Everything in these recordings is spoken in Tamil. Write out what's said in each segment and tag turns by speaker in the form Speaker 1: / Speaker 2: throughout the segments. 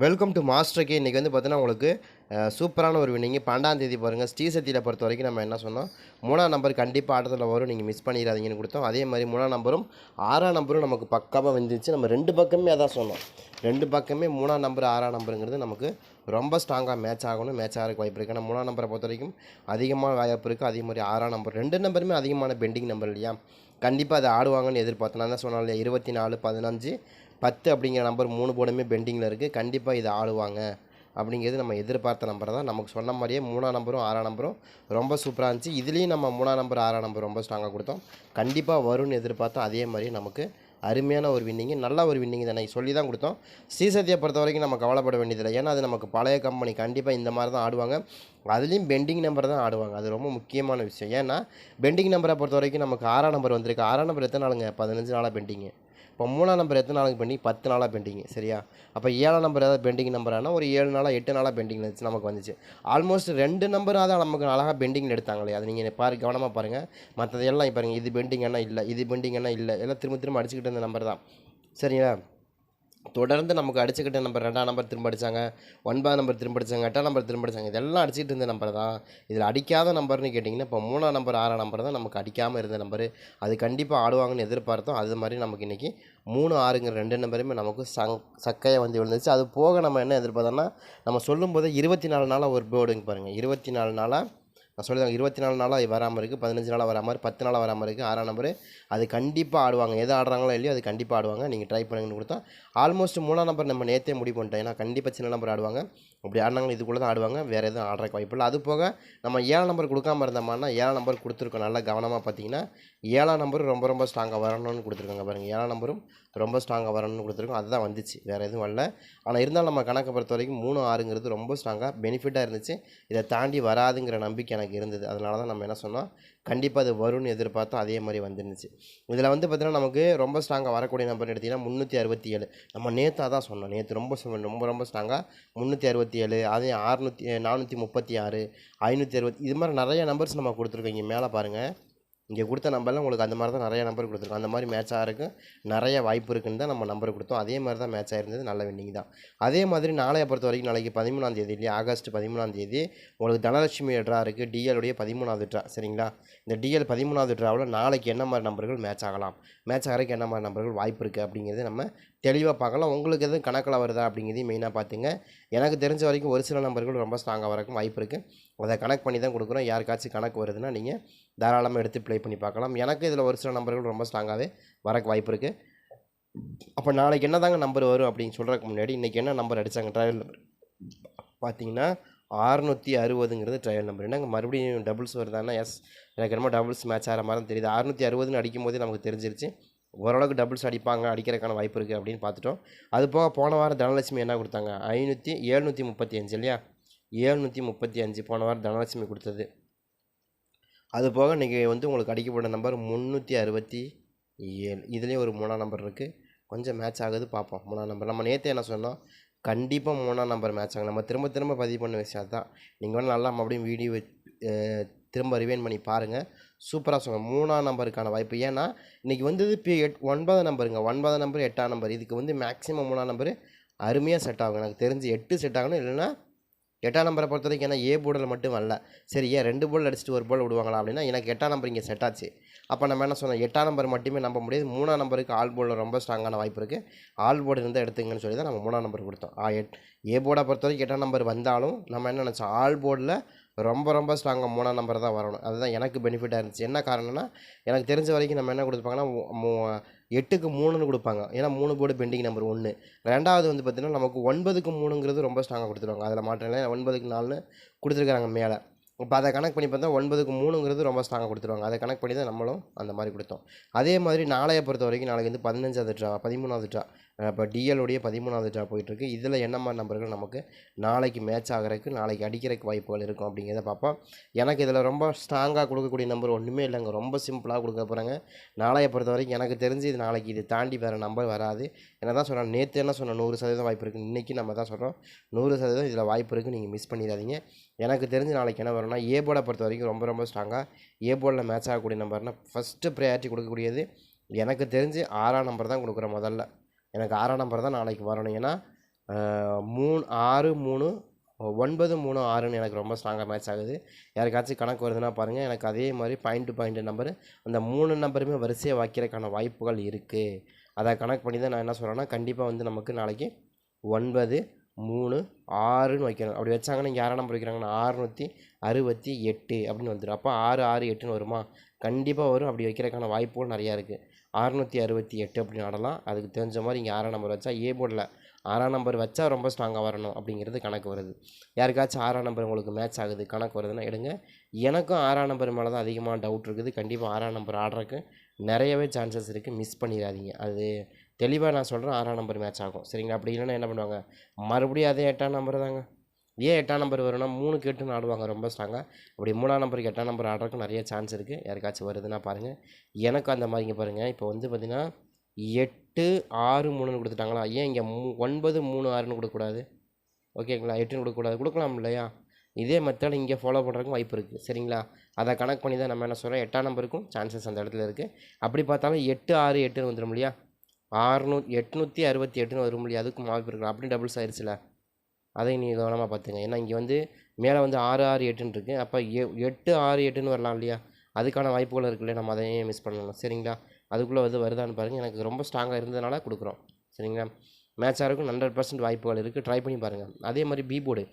Speaker 1: வெல்கம் டு மாஸ்டர் கே இன்றைக்கி வந்து பார்த்தீங்கன்னா உங்களுக்கு சூப்பரான ஒரு வின்னிங் பன்னெண்டாம் தேதி பாருங்கள் ஸ்ரீசக்தியில் பொறுத்த வரைக்கும் நம்ம என்ன சொன்னோம்? மூணாம் நம்பர் கண்டிப்பாக ஆட்டத்தில் வரும். நீங்கள் மிஸ் பண்ணிடாதீங்கன்னு கொடுத்தோம். அதே மாதிரி மூணாம் நம்பரும் ஆறாம் நம்பரும் நமக்கு பக்காவாக வந்துச்சு நம்ம ரெண்டு பக்கமே அதான் சொன்னோம். ரெண்டு பக்கமே மூணாம் நம்பர் ஆறாம் நம்பருங்கிறது நமக்கு ரொம்ப ஸ்ட்ராங்காக மேட்ச் ஆகணும். மேட்ச் ஆகிறதுக்கு வாய்ப்பு இருக்குது ஏன்னா மூணாம் நம்பரை பொறுத்த வரைக்கும் அதிகமான வாய்ப்பு இருக்குது அதே மாதிரி ஆறாம் நம்பர் ரெண்டு நம்பருமே அதிகமான பெண்டிங் நம்பர் இல்லையா? கண்டிப்பாக அதை ஆடுவாங்கன்னு எதிர்பார்த்தேன். நான் தான் சொன்னேன் இல்லையா? இருபத்தி நாலு பதினஞ்சு பத்து அப்படிங்கிற நம்பர் மூணு போர்டுமே பெண்டிங்கில் இருக்குது கண்டிப்பாக இது ஆடுவாங்க அப்படிங்கிறது நம்ம எதிர்பார்த்த நம்பர் தான். நமக்கு சொன்ன மாதிரியே மூணாம் நம்பரும் ஆறாம் நம்பரும் ரொம்ப சூப்பராக இருந்துச்சு. இதுலேயும் நம்ம மூணாம் நம்பர் ஆறாம் நம்பர் ரொம்ப ஸ்ட்ராங்காக கொடுத்தோம். கண்டிப்பாக வரும்னு எதிர்பார்த்தோம். அதே மாதிரி நமக்கு அருமையான ஒரு வின்னிங்கு நல்ல ஒரு வின்னிங் தானே சொல்லி தான் கொடுத்தோம். ஸ்ரீசத்தியை பொறுத்த வரைக்கும் நம்ம கவலைப்பட வேண்டியதில்லை. ஏன்னா அது நமக்கு பழைய கம்பெனி கண்டிப்பாக இந்த மாதிரி தான் ஆடுவாங்க. அதுலேயும் பெண்டிங் நம்பர் தான் ஆடுவாங்க. அது ரொம்ப முக்கியமான விஷயம். ஏன்னா பெண்டிங் நம்பரை பொறுத்த வரைக்கும் நமக்கு ஆறாம் நம்பர் வந்திருக்கு. ஆறாம் நம்பர் எத்தனை நாளுங்க? பதினஞ்சு நாளாக பெண்டிங்கு இப்போ மூணாம் நம்பர் எத்தனை நாளுக்கு பெண்டிங் பத்து நாளாக பெண்டிங் சரியா? அப்போ ஏழாம் நம்பர் ஏதாவது பெண்டிங் நம்பரானா ஒரு ஏழு நாளாக எட்டு நாளாக பெண்டிங் இருந்துச்சு நமக்கு வந்துச்சு. ஆல்மோஸ்ட் ரெண்டு நம்பராக தான் நமக்கு அழகாக பெண்டிங் எடுத்தாங்களே அது நீங்கள் பாரு கவனமாக பாருங்கள் மற்றதெல்லாம் பாருங்கள் இது பெண்டிங் என்ன இல்லை இது பெண்டிங் என்ன இல்லை எல்லாம் திரும்ப திரும்ப அடிச்சுக்கிட்டு இருந்த நம்பர் தான். சரிங்களா? தொடர்ந்து நமக்கு அடிச்சுக்கிட்ட நம்பர் ரெண்டாம் நம்பர் திரும்ப அடித்தாங்க ஒன்பதாம் நம்பர் திரும்ப அடித்தாங்க எட்டாம் நம்பர் திரும்ப அடித்தாங்க இதெல்லாம் அடிச்சுட்டு இருந்த நம்பர் தான். இதில் அடிக்காத நம்பர்னு கேட்டிங்கன்னா இப்போ மூணாம் நம்பர் ஆறாம் நம்பர் தான் நமக்கு அடிக்காமல் இருந்த நம்பர் அது கண்டிப்பாக ஆடுவாங்கன்னு எதிர்பார்த்தோம். அது மாதிரி நமக்கு இன்றைக்கி மூணு ஆறுங்கிற ரெண்டு நம்பருமே நமக்கு சங் சக்கையாக வந்து விழுந்துச்சு. அது போக நம்ம என்ன எதிர்பார்த்தோம்னா நம்ம சொல்லும்போது இருபத்தி நாலு நாளாக ஒரு போர்டுங்க பாருங்கள் இருபத்தி நாலு நாளாக நான் சொல்லிதான் இருபத்தி நாலு நாளாக வராமல் இருக்குது பதினஞ்சு நாளாக வராமல் இருக்குது பத்து நாளாக வராமல் இருக்குது ஆறாம் நம்பர் அது கண்டிப்பாக ஆடுவாங்க. எது ஆடுறாங்களோ இல்லையோ அது கண்டிப்பாக ஆடுவாங்க. நீங்கள் ட்ரை பண்ணுங்கன்னு கொடுத்தா ஆல்மோஸ்ட் மூணாம் நம்பர் நம்ம நேற்றே முடிவு பண்ணிட்டோம். ஏன்னா கண்டிப்பாக சின்ன நம்பர் ஆடுவாங்க. அப்படி ஆடினாங்க இதுக்குள்ளே தான் ஆடுவாங்க. வேறு எதுவும் ஆடுறக்கு வாய்ப்பு இல்லை. அது போக நம்ம ஏழாம் நம்பர் கொடுக்காம இருந்தோம்னா ஏழாம் நம்பர் கொடுத்துருக்கோம். நல்லா கவனமாக பார்த்தீங்கன்னா ஏழாம் நம்பரும் ரொம்ப ரொம்ப ஸ்ட்ராங்காக வரணும்னு கொடுத்துருக்காங்க பாருங்கள் ஏழாம் நம்பரும் ரொம்ப ஸ்ட்ராங்காக வரணும்னு கொடுத்துருக்கோம். அதுதான் வந்துச்சு. வேறு எதுவும் வரல. ஆனால் இருந்தாலும் நம்ம கணக்கை பொறுத்த வரைக்கும் மூணு ஆறுங்கிறது ரொம்ப ஸ்ட்ராங்காக பெனிஃபிட்டாக இருந்துச்சு. இதை தாண்டி வராதுங்கிற நம்பிக்கை எனக்கு இருந்தது. அதனால தான் நம்ம என்ன சொன்னோம்? கண்டிப்பாக அது வரும்னு எதிர்பார்த்தோம். அதே மாதிரி வந்துருந்துச்சு. இதில் வந்து பார்த்திங்கன்னா நமக்கு ரொம்ப ஸ்ட்ராங்காக வரக்கூடிய நம்பர் எடுத்திங்கன்னா முந்நூற்றி அறுபத்தி ஏழு. நம்ம நேற்று தான் சொன்னோம். நேற்று ரொம்ப சொன்னோம் ரொம்ப ரொம்ப ஸ்ட்ராங்காக முந்நூற்றி அறுபத்தி ஏழு அதே அறுநூற்றி நானூற்றி முப்பத்தி ஆறு ஐநூற்றி அறுபத்தி இது மாதிரி நிறைய நம்பர்ஸ் நம்ம கொடுத்துருக்கோம். இங்கே மேலே பாருங்கள் இங்கே கொடுத்த நம்பரில் உங்களுக்கு அந்த மாதிரி தான் நிறைய நம்பர் கொடுத்துருக்கோம். அந்த மாதிரி மேட்ச் ஆகிறதுக்கு நிறைய வாய்ப்பு இருக்குன்னு தான் நம்ம நம்பர் கொடுத்தோம். அதே மாதிரி தான் மேட்ச் ஆயிருந்தது. நல்ல வின்னிங் தான். அதே மாதிரி நாளைய பொறுத்த வரைக்கும் நாளைக்கு பதிமூணாம் தேதி இல்லையா ஆகஸ்ட் பதிமூணாம் தேதி உங்களுக்கு தனலட்சுமி ட்ரா இருக்குது டிஎலுடைய பதிமூணாவது ட்ரா சரிங்களா? இந்த டிஎல் பதிமூணாவது ட்ராவில் நாளைக்கு என்ன மாதிரி நம்பர்கள் மேட்ச் ஆகலாம்? மேட்ச் ஆகிறதுக்கு என்ன மாதிரி நம்பர்கள் வாய்ப்பு இருக்குது அப்படிங்கிறது நம்ம தெளிவாக பார்க்கலாம். உங்களுக்கு எதுவும் கணக்கில் வருதா அப்படிங்கிறதையும் மெயினாக பார்த்துங்க. எனக்கு தெரிஞ்ச வரைக்கும் ஒரு சில நம்பர்கள் ரொம்ப ஸ்ட்ராங்காக வரக்கும் வாய்ப்பு இருக்குது அதை கனெக்ட் பண்ணி தான் கொடுக்குறோம். யாருக்காச்சும் கணக்கு வருதுன்னா நீங்கள் தாராளமாக எடுத்து ப்ளே பண்ணி பார்க்கலாம். எனக்கு இதில் ஒரு சில நம்பர்கள் ரொம்ப ஸ்ட்ராங்காகவே வரக்கு வாய்ப்பு இருக்குது அப்போ நாளைக்கு என்ன தாங்க நம்பர் வரும் அப்படின்னு சொல்கிறதுக்கு முன்னாடி இன்றைக்கி என்ன நம்பர் அடித்தாங்க ட்ரையல் நம்பர் பார்த்தீங்கன்னா அறுநூற்றி அறுபதுங்கிறது ட்ரையல் நம்பர் என்னங்க மறுபடியும் டபுள்ஸ் வருதானா எஸ் எனக்கு என்னமோ டபுள்ஸ் மேட்ச் ஆகிற மாதிரி தான் தெரியுது. அறுநூற்றி அறுபதுன்னு அடிக்கும் போதே நமக்கு தெரிஞ்சிருச்சு. ஓரளவுக்கு டபுள்ஸ் அடிப்பாங்க அடிக்கிறதுக்கான வாய்ப்பு இருக்குது அப்படின்னு பார்த்துட்டோம். அது போக போன வாரம் தனலட்சுமி என்ன கொடுத்தாங்க? ஐநூற்றி ஏழ்நூற்றி முப்பத்தி அஞ்சு இல்லையா? ஏழ்நூற்றி முப்பத்தி அஞ்சு போன வாரம் தனலட்சுமி கொடுத்தது. அது போக இன்றைக்கி வந்து உங்களுக்கு அடிக்கப்பட்ட நம்பர் முந்நூற்றி அறுபத்தி ஏழு. இதுலேயும் ஒரு மூணாம் நம்பர் இருக்குது கொஞ்சம் மேட்ச் ஆகுது பார்ப்போம். மூணாம் நம்பர் நம்ம நேற்று என்ன சொன்னோம்? கண்டிப்பாக மூணாம் நம்பர் மேட்ச் ஆகும். நம்ம திரும்ப திரும்ப பதிவு பண்ண விஷயம் தான் நீங்கள் வந்து நல்லா மறுபடியும் வீடியோ திரும்ப ரிவைன் பண்ணி பாருங்கள் சூப்பராக சொல்லுங்கள் மூணாம் நம்பருக்கான வாய்ப்பு. ஏன்னா இன்றைக்கி வந்தது பி எட் ஒன்பதாம் நம்பருங்க ஒன்பதாம் நம்பர் எட்டாம் நம்பர் இதுக்கு வந்து மேக்ஸிமம் மூணாம் நம்பர் அருமையாக செட் ஆகும் எனக்கு தெரிஞ்சு எட்டு செட் ஆகணும். இல்லைன்னா எட்டாம் நம்பரை பொறுத்த வரைக்கும் ஏன்னா ஏ போர்டில் மட்டும் வரல. சரி ஏன் ரெண்டு போல் அடிச்சுட்டு ஒரு போல் விடுவாங்களா அப்படின்னா எனக்கு எட்டாம் நம்பர் இங்கே செட் ஆச்சு. அப்போ நம்ம என்ன சொன்னோம்? எட்டாம் நம்பர் மட்டுமே நம்ப முடியாது. மூணாம் நம்பருக்கு ஆல் போர்டில் ரொம்ப ஸ்ட்ராங்கான வாய்ப்பு இருக்குது ஆல் போர்டு இருந்தால் எடுத்துங்கன்னு சொல்லி தான் நம்ம மூணாம் நம்பர் கொடுத்தோம். ஆ எட் ஏ போர்டை பொறுத்த வரைக்கும் எட்டாம் நம்பர் வந்தாலும் நம்ம என்ன நினச்சோம்? ஆல் போர்டில் ரொம்ப ரொம்ப ஸ்ட்ராங்காக மூணாம் நம்பர் தான் வரணும். அதுதான் எனக்கு பெனிஃபிட்டாக இருந்துச்சு. என்ன காரணம்னா எனக்கு தெரிஞ்ச வரைக்கும் நம்ம என்ன கொடுப்பாங்கன்னா எட்டுக்கு மூணுன்னு கொடுப்பாங்க. ஏன்னா மூணு போர்டு பெண்டிங் நம்பர் ஒன்று ரெண்டாவது வந்து பார்த்திங்கன்னா நமக்கு ஒன்பதுக்கு மூணுங்கிறது ரொம்ப ஸ்ட்ராங்காக கொடுத்துருவாங்க. அதில் மாற்றம் ஒன்பதுக்கு நாலுன்னு கொடுத்துருக்காங்க மேலே. இப்போ அதை கணக்கு பண்ணி பார்த்தா ஒன்பதுக்கு மூணுங்கிறது ரொம்ப ஸ்ட்ராங்காக கொடுத்துருவாங்க. அதை கணக்கு பண்ணி தான் நம்மளும் அந்த மாதிரி கொடுத்தோம். அதே மாதிரி நாளைய பொறுத்த வரைக்கும் நாளைக்கு வந்து பதினஞ்சாவது ட்ரா பதிமூணாவது ட்ரா இப்போ டிஎல்லுடைய பதிமூணாவது ட்ரா போயிட்டுருக்கு. இதில் என்ன மாதிரி நம்பர்கள் நமக்கு நாளைக்கு மேட்ச் ஆகிறதுக்கு நாளைக்கு அடிக்கிறதுக்கு வாய்ப்புகள் இருக்கும் அப்படிங்கிறத பார்ப்போம். எனக்கு இதில் ரொம்ப ஸ்ட்ராங்காக கொடுக்கக்கூடிய நம்பர் ஒன்றுமே இல்லைங்க. ரொம்ப சிம்பிளாக கொடுக்க போகிறாங்க நாளைய பொறுத்த வரைக்கும் எனக்கு தெரிஞ்சு இது நாளைக்கு இது தாண்டி வேறு நம்பர் வராது. என்ன தான் சொல்கிறேன் நேற்று என்ன சொன்னேன்? நூறு சதவீதம் வாய்ப்பு இருக்குது இன்றைக்கி நம்ம தான் சொல்கிறோம் நூறு சதவீதம் இதில் வாய்ப்பு இருக்குது நீங்கள் மிஸ் பண்ணிடாதீங்க. எனக்கு தெரிஞ்சு நாளைக்கு என்ன வரும்னா ஏ போர்டை பொறுத்த வரைக்கும் ரொம்ப ரொம்ப ஸ்ட்ராங்காக ஏ போர்டில் மேட்ச் ஆகக்கூடிய நம்பர்னால் ஃபஸ்ட்டு ப்ரையாரிட்டி கொடுக்கக்கூடியது எனக்கு தெரிஞ்சு ஆறாம் நம்பர் தான் கொடுக்குறேன் முதல்ல. எனக்கு ஆறாம் நம்பர் தான் நாளைக்கு வரணும். ஏன்னா மூணு ஆறு மூணு ஒன்பது மூணு ஆறுன்னு எனக்கு ரொம்ப ஸ்ட்ராங்காக மேட்ச் ஆகுது. யாருக்காச்சும் கணக்கு வருதுன்னா பாருங்கள் எனக்கு அதே மாதிரி பாயிண்ட் டு பாயிண்ட் நம்பர் அந்த மூணு நம்பருமே வரிசையாக வைக்கிறதுக்கான வாய்ப்புகள் இருக்குது அதை கணக்கு பண்ணி தான் நான் என்ன சொல்கிறேன்னா கண்டிப்பாக வந்து நமக்கு நாளைக்கு ஒன்பது மூணு ஆறுன்னு வைக்கணும். அப்படி வச்சாங்கன்னா இங்கே யாராம் நம்பர் வைக்கிறாங்கன்னா ஆறுநூற்றி அறுபத்தி எட்டு அப்படின்னு வந்துடும் அப்போ ஆறு ஆறு எட்டுன்னு வருமா? கண்டிப்பாக வரும். அப்படி வைக்கிறதுக்கான வாய்ப்புகள் நிறையா இருக்குது அறுநூற்றி அறுபத்தி எட்டு அப்படின்னு ஆடலாம். அதுக்கு தெரிஞ்ச மாதிரி இங்கே ஆறாம் நம்பர் வச்சா ஏ போர்டில் ஆறாம் நம்பர் வச்சா ரொம்ப ஸ்ட்ராங்காக வரணும் அப்படிங்கிறது கணக்கு வருது. யாருக்காச்சும் ஆறாம் நம்பர் உங்களுக்கு மேட்ச் ஆகுது கணக்கு வருதுன்னா எடுங்க. எனக்கும் ஆறாம் நம்பர் மேலே தான் அதிகமாக டவுட் இருக்குது. கண்டிப்பாக ஆறாம் நம்பர் ஆடுறதுக்கு நிறையவே சான்சஸ் இருக்குது மிஸ் பண்ணிடாதீங்க. அது தெளிவாக நான் சொல்கிறேன் ஆறாம் நம்பர் மேட்ச் ஆகும். சரிங்களா? அப்படி இல்லைன்னா என்ன பண்ணுவாங்க? மறுபடியும் அதே எட்டாம் நம்பர் தாங்க. ஏன் எட்டாம் நம்பர் வரும்னா மூணு கேட்டுன்னு ஆடுவாங்க ரொம்ப ஸ்ட்ராங்காக அப்படி மூணாம் நம்பருக்கு எட்டாம் நம்பர் ஆடுறதுக்கு நிறைய சான்ஸ் இருக்குது யாருக்காச்சும் வருதுன்னா பாருங்கள் எனக்கு அந்த மாதிரிங்க பாருங்கள் இப்போ வந்து பார்த்திங்கன்னா எட்டு ஆறு மூணுன்னு கொடுத்துட்டாங்களா? ஏன் இங்கே மூ ஒன்பது மூணு ஆறுன்னு கொடுக்கக்கூடாது? ஓகேங்களா எட்டுன்னு கொடுக்கக்கூடாது. கொடுக்கலாம் இல்லையா? இதே மெத்தட் இங்கே ஃபாலோ பண்ணுறதுக்கும் வாய்ப்பு இருக்குது சரிங்களா? அதை கணக்கு பண்ணி தான் நம்ம என்ன சொல்கிறோம் எட்டாம் நம்பருக்கும் சான்சஸ் அந்த இடத்துல இருக்குது அப்படி பார்த்தாலும் எட்டு ஆறு எட்டுன்னு வந்துடும் இல்லையா? ஆறுநூ எட்நூற்றி அறுபத்தி எட்டுன்னு வரும் இல்லையா? அதுக்கும் வாய்ப்பு இருக்கலாம் அப்படி டபுள்ஸ் ஆயிடுச்சுல அதை நீங்கள் கவனமாக பார்த்துங்க. ஏன்னா இங்கே வந்து மேலே வந்து ஆறு ஆறு எட்டுன்னு இருக்குது அப்போ எ எட்டு ஆறு எட்டுன்னு வரலாம் இல்லையா? அதுக்கான வாய்ப்புகள் இருக்குல்ல நம்ம அதையே மிஸ் பண்ணலாம். சரிங்களா? அதுக்குள்ளே வந்து வருதான்னு பாருங்கள் எனக்கு ரொம்ப ஸ்ட்ராங்காக இருந்ததுனால கொடுக்குறோம். சரிங்களா? மேட்சாக இருக்கும் ஹண்ட்ரட் பர்சன்ட் வாய்ப்புகள் இருக்குது ட்ரை பண்ணி பாருங்கள் அதே மாதிரி பி போர்டு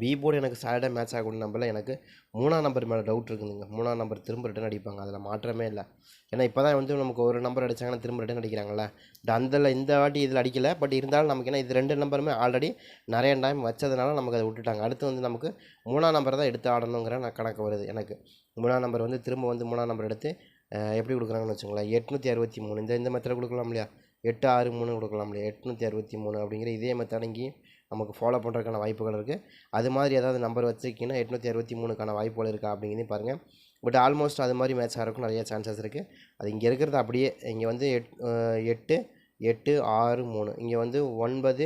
Speaker 1: பி போர்டு எனக்கு சாட்டர்டே மேட்ச் ஆகக்கூடிய நம்பரில் எனக்கு மூணாம் நம்பர் மேலே டவுட் இருக்குதுங்க. மூணாம் நம்பர் திரும்ப ரிட்டன் அடிப்பாங்க. அதில் மாற்றமே இல்லை. ஏன்னா இப்போ தான் வந்து நமக்கு ஒரு நம்பர் அடித்தாங்கன்னா திரும்ப ரிட்டன் அடிக்கிறாங்களே அந்த இந்த வாட்டி இதில் அடிக்கல. பட் இருந்தாலும் நமக்கு என்ன இது ரெண்டு நம்பருமே ஆல்ரெடி நிறைய டைம் வச்சதுனால நமக்கு அதை விட்டுட்டாங்க. அடுத்து வந்து நமக்கு மூணாம் நம்பர் தான் எடுத்து ஆடணுங்கிற நான் கணக்கு வருது எனக்கு. மூணாம் நம்பர் வந்து திரும்ப வந்து மூணாம் நம்பர் எடுத்து எப்படி கொடுக்குறாங்கன்னு வச்சுங்களேன் எட்நூற்றி அறுபத்தி மூணு. இந்த இந்த மெத்தடில் கொடுக்கலாம் இல்லையா? எட்டு ஆறு மூணு கொடுக்கலாம் இல்லையா? எட்நூற்றி அறுபத்தி மூணு அப்படிங்கிற இதே மெத்தடங்கி நமக்கு ஃபாலோ பண்ணுறதுக்கான வாய்ப்புகள் இருக்குது அது மாதிரி ஏதாவது நம்பர் வச்சுருக்கீங்கன்னா எட்நூற்றி அறுபத்தி மூணுக்கான வாய்ப்புகள் இருக்கா அப்படிங்கிறதையும் பாருங்கள் பட் ஆல்மோஸ்ட் அது மாதிரி மேட்ச் ஆகிறதுக்கும் நிறைய சான்சஸ் இருக்குது அது இங்கே இருக்கிறது அப்படியே இங்கே வந்து எட் எட்டு எட்டு ஆறு மூணு. இங்கே வந்து ஒன்பது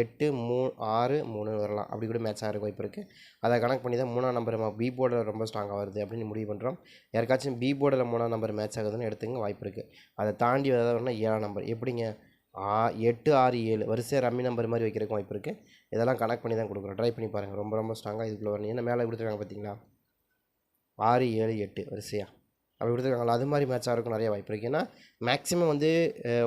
Speaker 1: எட்டு மூ ஆறு மூணு வரலாம். அப்படி கூட மேட்ச் ஆகிற வாய்ப்பு இருக்குது அதை கணக்கு பண்ணி தான் மூணாம் நம்பர் நம்ம பி போர்டில் ரொம்ப ஸ்ட்ராங்காக வருது அப்படின்னு முடிவு பண்ணுறோம் யாருக்காச்சும் பி போர்டில் மூணாம் நம்பர் மேட்ச் ஆகுதுன்னு எடுத்துங்க வாய்ப்பு இருக்குது அதை தாண்டி ஏதாவது ஏழாம் நம்பர் எப்படிங்க? ஆ எட்டு ஆறு ஏழு. வரிசையாக ரம்மி நம்பர் மாதிரி வைக்கிறதுக்கு வாய்ப்பு இருக்குது இதெல்லாம் கனெக்ட் பண்ணி தான் கொடுக்குறோம். ட்ரை பண்ணி பாருங்கள் ரொம்ப ரொம்ப ஸ்ட்ராங்காக இதுக்குள்ளே வரணும். ஏன்னா மேலே கொடுத்துருக்காங்க பார்த்தீங்களா? ஆறு ஏழு எட்டு. வரிசையாக அப்படி கொடுத்துருக்காங்களா? அது மாதிரி மேட்ச் ஆகிறதுக்கும் நிறைய வாய்ப்பு இருக்குது ஏன்னா மேக்ஸிமம் வந்து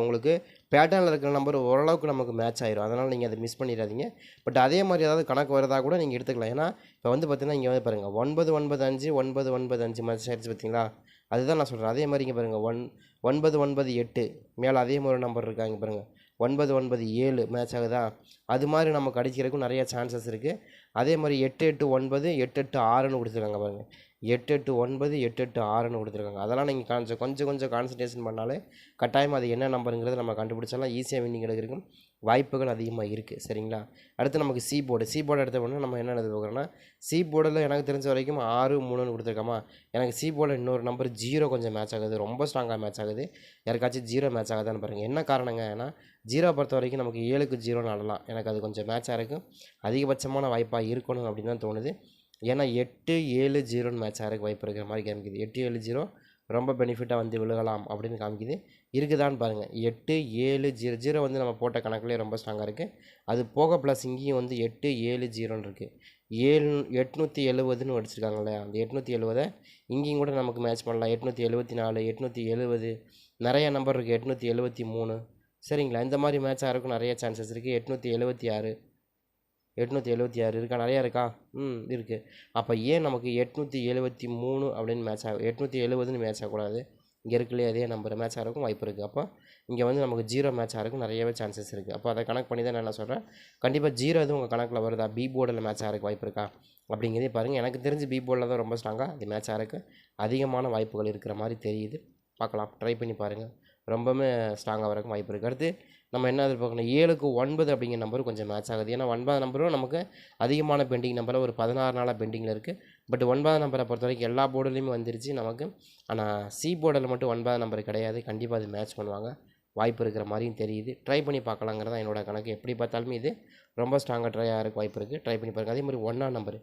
Speaker 1: உங்களுக்கு பேட்டர்னில் இருக்கிற நம்பர் ஓரளவுக்கு நமக்கு மேட்ச் ஆயிரும். அதனால் நீங்கள் அதை மிஸ் பண்ணிடாதீங்க. பட் அதே மாதிரி ஏதாவது கணக்கு வரதா கூட நீங்கள் எடுத்துக்கலாம். ஏன்னா இப்போ வந்து பார்த்தீங்கன்னா இங்கே வந்து பாருங்கள் ஒன்பது ஒன்பது அஞ்சு ஒன்பது ஒன்பது அஞ்சு மேட்ச் ஆயிடுச்சு பார்த்தீங்களா அதுதான் நான் சொல்கிறேன் அதே மாதிரி இங்கே பாருங்கள் ஒன் ஒன்பது ஒன்பது எட்டு மேலே அதே மாதிரி நம்பர் இருக்காங்க பாருங்கள் ஒன்பது ஒன்பது ஏழு மேட்ச் ஆகுதா? அது மாதிரி நமக்கு அடிக்கிறதுக்கும் நிறையா சான்சஸ் இருக்குது அதே மாதிரி எட்டு எட்டு ஒன்பது எட்டு எட்டு ஆறுன்னு கொடுத்துருக்காங்க பாருங்கள் எட்டு எட்டு ஒன்பது எட்டு எட்டு ஆறுன்னு கொடுத்துருக்காங்க. அதெல்லாம் நீங்கள் கான்ச கொஞ்சம் கொஞ்சம் கான்சன்ட்ரேஷன் பண்ணாலே கட்டாயமாக அது என்ன நம்பருங்கிறத நம்ம கண்டுபிடிச்சாலாம் ஈஸியாக வின்னிங் எடுக்கிறதுக்கும் வாய்ப்புகள் அதிகமாக இருக்குது சரிங்களா? அடுத்து நமக்கு சி போர்டு சி போர்டு எடுத்த உடனே நம்ம என்ன எதிர்பார்க்குறோன்னா சி போர்டில் எனக்கு தெரிஞ்ச வரைக்கும் ஆறு மூணுன்னு கொடுத்துருக்காமா? எனக்கு சி போர்டில் இன்னொரு நம்பர் ஜீரோ கொஞ்சம் மேட்ச் ஆகுது. ரொம்ப ஸ்ட்ராங்காக மேட்ச் ஆகுது. யாருக்காச்சும் ஜீரோ மேட்ச் ஆகுதான்னு பாருங்கள் என்ன காரணங்க ஏன்னா ஜீரோ பொறுத்த வரைக்கும் நமக்கு ஏழுக்கு ஜீரோன்னு ஆடலாம். எனக்கு அது கொஞ்சம் மேட்ச் இருக்கும் அதிகபட்சமான வாய்ப்பாக இருக்கணும் அப்படின்னு தான் தோணுது. ஏன்னா எட்டு ஏழு ஜீரோன்னு மேட்ச் ஆகிறதுக்கு வாய்ப்பு இருக்கிற மாதிரி காமிக்குது. எட்டு ஏழு ஜீரோ ரொம்ப பெனிஃபிட்டாக வந்து விழுகலாம் அப்படின்னு காமிக்குது. இருக்குதான்னு பாருங்கள் எட்டு ஏழு ஜீரோ ஜீரோ வந்து நம்ம போட்ட கணக்குலேயே ரொம்ப ஸ்ட்ராங்காக இருக்குது அது போக ப்ளஸ் இங்கேயும் வந்து எட்டு ஏழு ஜீரோன்னு இருக்குது ஏழு எட்நூற்றி எழுபதுன்னு அடிச்சிருக்காங்கல்ல அந்த எட்நூற்றி எழுபதை இங்கேயும் கூட நமக்கு மேட்ச் பண்ணலாம். எட்நூற்றி எழுபத்தி நாலு எட்நூற்றி எழுபது நிறைய நம்பர் இருக்குது எட்நூற்றி எழுபத்தி மூணு. சரிங்களா? இந்த மாதிரி மேட்ச் ஆகிறதுக்கும் நிறைய சான்சஸ் இருக்குது எட்நூற்றி எழுபத்தி ஆறு எட்நூற்றி எழுபத்தி ஆறு இருக்கா? நிறையா இருக்கா? ம் இருக்குது அப்போ ஏன் நமக்கு எட்நூற்றி எழுபத்தி மூணு அப்படின்னு மேட்ச் ஆகும் எட்நூற்றி எழுபதுன்னு மேட்ச் ஆகக்கூடாது? இங்கே இருக்குல்லையே அதே நம்பர் மேட்ச் ஆகிறக்கும் வாய்ப்பு இருக்குது அப்போ இங்கே வந்து நமக்கு ஜீரோ மேட்ச் ஆகிறக்கும் நிறையவே சான்சஸ் இருக்குது அப்போ அதை கணக்கு பண்ணி தான் நான் என்ன சொல்கிறேன் கண்டிப்பாக ஜீரோ எதுவும் உங்கள் கணக்கில் வருதா? பி போர்டில் மேட்ச் ஆகிறக்கு வாய்ப்பு இருக்கா? அப்படிங்கிறதே பாருங்கள் எனக்கு தெரிஞ்சு பி போர்டில் தான் ரொம்ப ஸ்ட்ராங்காக அது மேட்ச் ஆகிறக்கு அதிகமான வாய்ப்புகள் இருக்கிற மாதிரி தெரியுது. பார்க்கலாம். ட்ரை பண்ணி பாருங்கள் ரொம்பவுமே ஸ்ட்ராங்காக வரக்கும் வாய்ப்பு இருக்குது அடுத்து நம்ம என்ன எதிர்பார்க்கணும்? ஏழுக்கு ஒன்பது அப்படிங்கிற நம்பர் கொஞ்சம் மேட்ச் ஆகுது. ஏன்னா ஒன்பது நம்பரும் நமக்கு அதிகமான பெண்டிங் நம்பரில் ஒரு பதினாறு நாளாக பெண்டிங்கில் இருக்குது பட் ஒன்பதாம் நம்பரை பொறுத்த வரைக்கும் எல்லா போர்டுலேயுமே வந்துருச்சு நமக்கு. ஆனால் சி போர்டில் மட்டும் ஒன்பதாம் நம்பர் கிடையாது. கண்டிப்பாக அது மேட்ச் பண்ணுவாங்க. வாய்ப்பு இருக்கிற மாதிரியும் தெரியுது. ட்ரை பண்ணி பார்க்கலாங்கிறது தான் என்னோட கணக்கு. எப்படி பார்த்தாலுமே இது ரொம்ப ஸ்ட்ராங்காக ட்ரை ஆகிறதுக்கு வாய்ப்பு இருக்குது ட்ரை பண்ணி பாருங்கள் அதே மாதிரி ஒன்றாம் நம்பர்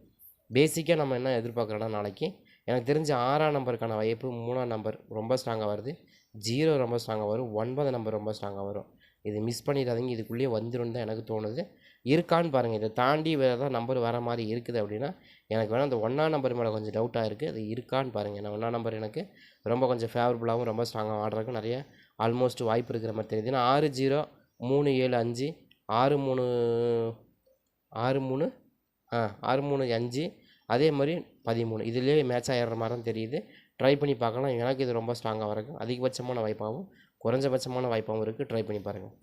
Speaker 1: பேசிக்காக நம்ம என்ன எதிர்பார்க்குறோன்னா நாளைக்கு எனக்கு தெரிஞ்ச ஆறாம் நம்பருக்கான வாய்ப்பு மூணாம் நம்பர் ரொம்ப ஸ்ட்ராங்காக வருது. ஜீரோ ரொம்ப ஸ்ட்ராங்காக வரும். ஒன்பது நம்பர் ரொம்ப ஸ்ட்ராங்காக வரும். இது மிஸ் பண்ணிடாதீங்க இதுக்குள்ளேயே வந்துடும் தான் எனக்கு தோணுது. இருக்கான்னு பாருங்கள் இதை தாண்டி வேறு ஏதாவது நம்பர் வர மாதிரி இருக்குது அப்படின்னா எனக்கு வேணால் அந்த ஒன்றா நம்பர் மேலே கொஞ்சம் டவுட்டாக இருக்குது அது இருக்கான்னு பாருங்கள் ஏன்னா ஒன்றா நம்பர் எனக்கு ரொம்ப கொஞ்சம் ஃபேவரபுளாகவும் ரொம்ப ஸ்ட்ராங்காக ஆடுறதுக்கும் நிறைய ஆல்மோஸ்ட் வாய்ப்பு இருக்கிற மாதிரி தெரியுது. ஏன்னா ஆறு ஜீரோ மூணு ஏழு அஞ்சு ஆறு மூணு ஆறு மூணு ஆ ஆறு மூணு அஞ்சு அதே மாதிரி பதிமூணு. இதுலேயே மேட்ச் ஆகிடுற மாதிரி தான் தெரியுது. ட்ரை பண்ணி பார்க்கலாம். எனக்கு இது ரொம்ப ஸ்ட்ராங்காக இருக்கும் அதிகபட்சமான வாய்ப்பாகவும் குறைஞ்சபட்சமான வாய்ப்பாகவும் இருக்குது ட்ரை பண்ணி பாருங்கள்